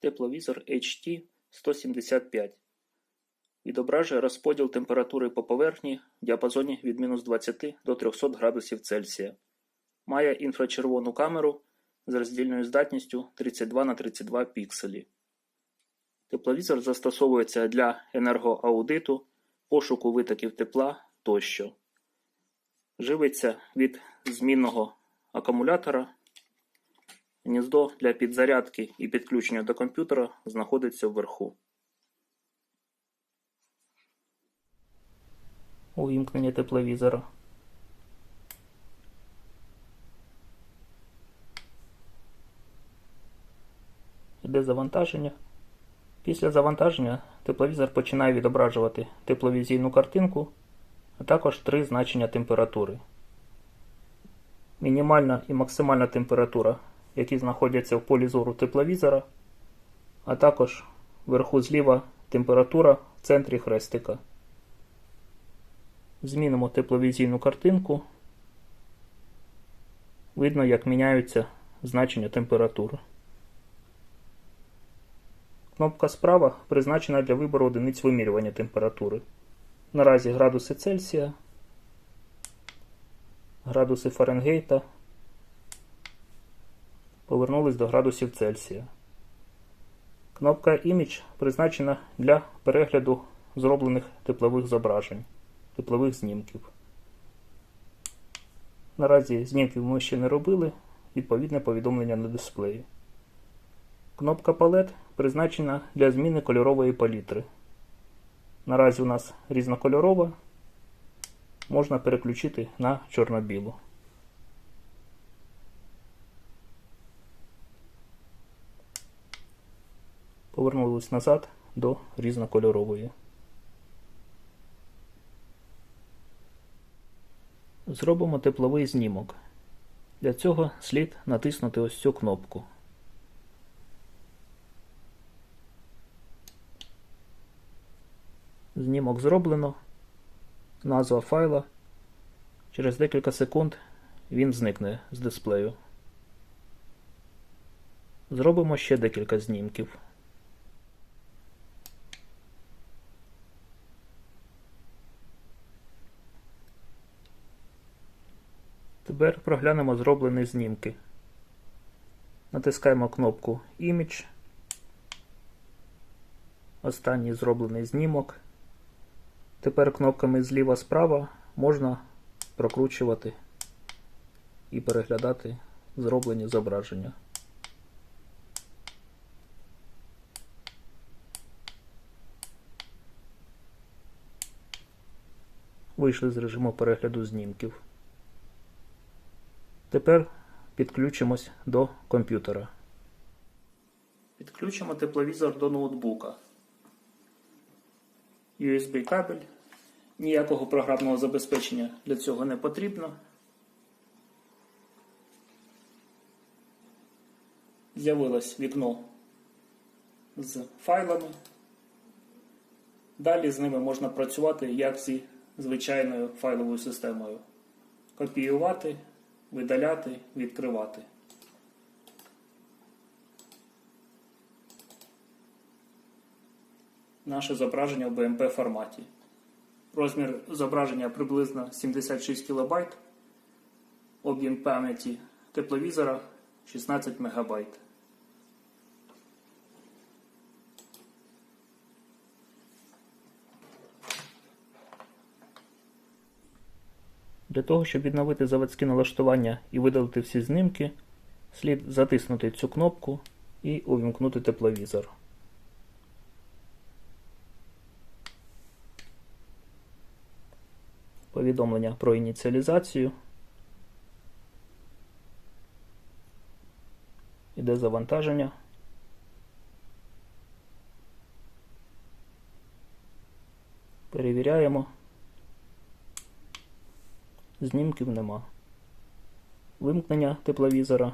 Тепловізор HT 175 відображує розподіл температури по поверхні в діапазоні від мінус 20 до 300 градусів Цельсія. Має інфрачервону камеру з роздільною здатністю 32 на 32 пікселі. Тепловізор застосовується для енергоаудиту, пошуку витоків тепла тощо. Живиться від змінного акумулятора. Гніздо для підзарядки і підключення до комп'ютера знаходиться вверху. Увімкнення тепловізора. Іде завантаження. Після завантаження тепловізор починає відображувати тепловізійну картинку, а також три значення температури. Мінімальна і максимальна температура, які знаходяться в полі зору тепловізора, а також вверху зліва температура в центрі хрестика. Змінимо тепловізійну картинку. Видно, як міняються значення температури. Кнопка справа призначена для вибору одиниць вимірювання температури. Наразі градуси Цельсія, градуси Фаренгейта. Повернулись до градусів Цельсія. Кнопка Image призначена для перегляду зроблених теплових зображень, теплових знімків. Наразі знімків ми ще не робили, відповідне повідомлення на дисплеї. Кнопка Палет призначена для зміни кольорової палітри. Наразі у нас різнокольорова, можна переключити на чорно-білу. Повернулись назад до різнокольорової. Зробимо тепловий знімок. Для цього слід натиснути ось цю кнопку. Знімок зроблено. Назва файла. Через декілька секунд він зникне з дисплею. Зробимо ще декілька знімків. Тепер проглянемо зроблені знімки. Натискаємо кнопку Image. Останній зроблений знімок. Тепер кнопками зліва справа можна прокручувати і переглядати зроблені зображення. Вийшли з режиму перегляду знімків. Тепер підключимось до комп'ютера. Підключимо тепловізор до ноутбука. USB кабель. Ніякого програмного забезпечення для цього не потрібно. З'явилось вікно з файлами. Далі з ними можна працювати як зі звичайною файловою системою. Копіювати, видаляти, відкривати. наше зображення в BMP форматі. Розмір зображення приблизно 76 кБ, об'єм пам'яті тепловізора 16 МБ. Для того, щоб відновити заводське налаштування і видалити всі знімки, слід затиснути цю кнопку і увімкнути тепловізор. повідомлення про ініціалізацію. Іде завантаження. Перевіряємо. Знімків нема. Вимкнення тепловізора.